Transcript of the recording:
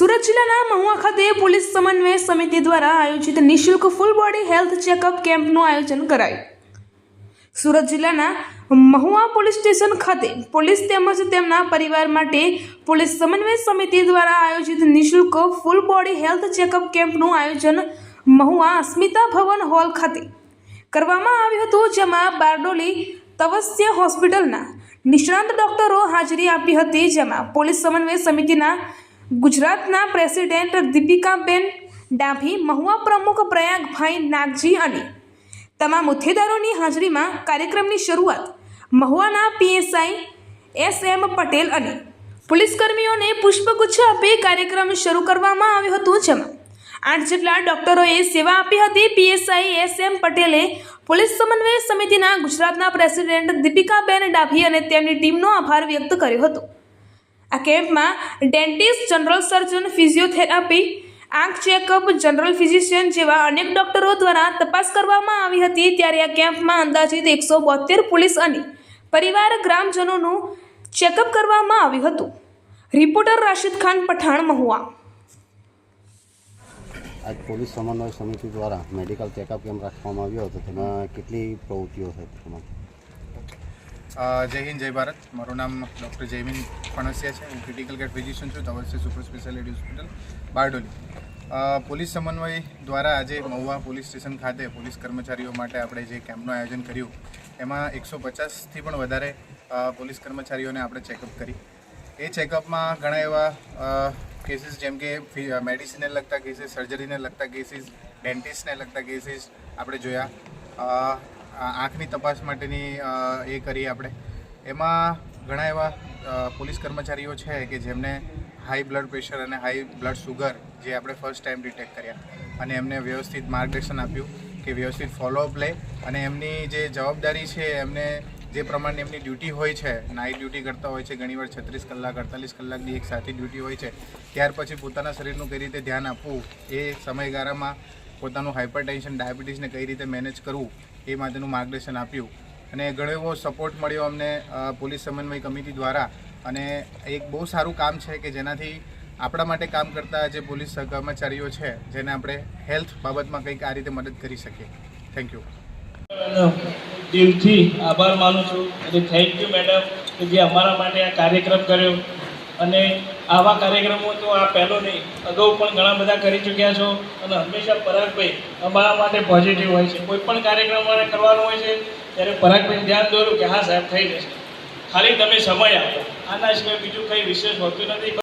મહુવા ખાતે પોલીસ સમન્વય સમિતિ દ્વારા આયોજિત નિઃશુલ્ક ફૂલ બોડી હેલ્થ ચેકઅપ કેમ્પનું આયોજન કરાયું. સુરત જિલ્લાના મહુવા પોલીસ સ્ટેશન ખાતે પોલીસ તેમજ તેમના પરિવાર માટે પોલીસ સમન્વય સમિતિ દ્વારા આયોજિત નિઃશુલ્ક ફૂલ બોડી હેલ્થ ચેકઅપ કેમ્પનું આયોજન મહુવા અસ્મિતા ભવન હોલ ખાતે કરવામાં આવ્યું હતું, જેમાં બારડોલી તવસ્ય હોસ્પિટલના નિષ્ણાંત ડોક્ટરો હાજરી આપી હતી, જેમાં પોલીસ સમન્વય સમિતિના ગુજરાતના પ્રેસિડેન્ટ દીપિકાબેન ડાભી, મહુવા પ્રમુખ પ્રયાગભાઈ નાગજી અને તમામ હોદ્દેદારોની હાજરીમાં કાર્યક્રમની શરૂઆત મહુવાના પીએસઆઈ એસ એમ પટેલ અને પોલીસકર્મીઓને પુષ્પગુચ્છ આપી કાર્યક્રમ શરૂ કરવામાં આવ્યો હતો. જેમાં આઠ જેટલા ડોક્ટરોએ સેવા આપી હતી. પીએસઆઈ એસ એમ પટેલે પોલીસ સમન્વય સમિતિના ગુજરાતના પ્રેસિડેન્ટ દીપિકાબેન ડાભી અને તેમની ટીમનો આભાર વ્યક્ત કર્યો હતો. આ કેમ્પમાં ડેન્ટિસ્ટ જનરલ સર્જન ફિઝિયોથેરાપી આંખ ચેકઅપ જનરલ ફિઝિશિયન જેવા અનેક ડોક્ટરો દ્વારા તપાસ કરવામાં આવી હતી. ત્યારે આ કેમ્પમાં અંદાજિત એકસો બોતેર પોલીસ અને પરિવાર ગ્રામજનોનું ચેકઅપ કરવામાં આવ્યું હતું. રિપોર્ટર રાશિદ ખાન પઠાણ મહુવા. આજ પોલીસ સમન્વય સમિતિ દ્વારા મેડિકલ ચેકઅપ કેમ્પ રાખવામાં આવ્યો હતો. તેમાં કેટલી પ્રવૃત્તિઓ થઈ તેમાં અ, જય હિન્દ, જય ભારત. મારું નામ ડૉક્ટર જયમીન ફણસિયા છે. હું ક્રિટિકલ કેર ફિઝિશિયન છું. Tavasya super speciality hospital Bardoli. Police સમન્વય દ્વારા આજે મહુવા પોલીસ સ્ટેશન ખાતે પોલીસ કર્મચારીઓ માટે આપણે જે કેમ્પનું આયોજન કર્યું, એમાં એકસો પચાસથી પણ વધારે પોલીસ કર્મચારીઓને આપણે ચેકઅપ કરી. એ ચેકઅપમાં ઘણા એવા કેસીસ જેમ કે મેડિસિનને લગતા કેસીસ સર્જરીને લગતા કેસીસ ડેન્ટિસ્ટને લગતા કેસીસ આપણે જોયા. આંખની તપાસ માટેની એ કરી આપણે. એમાં ઘણા એવા પોલીસ કર્મચારીઓ છે કે જેમને હાઈ બ્લડ પ્રેશર અને હાઈ બ્લડ સુગર જે આપણે ફર્સ્ટ ટાઈમ ડિટેક્ટ કર્યા. અને એમને વ્યવસ્થિત માર્ગદર્શન આપ્યું કે વ્યવસ્થિત ફોલોઅપ લે અને એમની જે જવાબદારી છે, એમને જે પ્રમાણે એમની ડ્યુટી હોય છે નાઇટ ડ્યુટી કરતા હોય છે, ઘણીવાર છત્રીસ કલાક, અડતાલીસ કલાકની એક સાથે ડ્યુટી હોય છે, ત્યાર પછી પોતાના શરીરનું કઈ રીતે ધ્યાન આપવું, એ સમયગાળામાં પોતાનું હાઇપર ટેન્શન ડાયાબિટીસને કઈ રીતે મેનેજ કરવું એ માટેનું માર્ગદર્શન આપ્યું. અને ઘણો એવો સપોર્ટ મળ્યો અમને પોલીસ સમન્વય કમિટી દ્વારા. અને એક બહુ સારું કામ છે કે જેનાથી આપણા માટે કામ કરતા જે પોલીસ કર્મચારીઓ છે, જેને આપણે હેલ્થ બાબતમાં કંઈક આ રીતે મદદ કરી શકીએ. થેન્ક યુ દિલથી આભાર માનું છું. અને થેન્ક યુ મેડમ કે જે અમારા માટે આ કાર્યક્રમ કર્યો. અને આવા કાર્યક્રમો તો આ પહેલો નહીં. અગાઉ પણ ઘણા બધા કરી ચૂક્યા છો અને હંમેશા પરાગભાઈ અમારા માટે પોઝિટિવ હોય છે. કોઈ પણ કાર્યક્રમ અમારે કરવાનો હોય છે, ત્યારે પરાગભાઈ ધ્યાન દોરું કે હા સાહેબ, થઈ જશે. ખાલી તમે સમય આપો. આના સિવાય બીજું કંઈ વિશેષ હોતું નથી.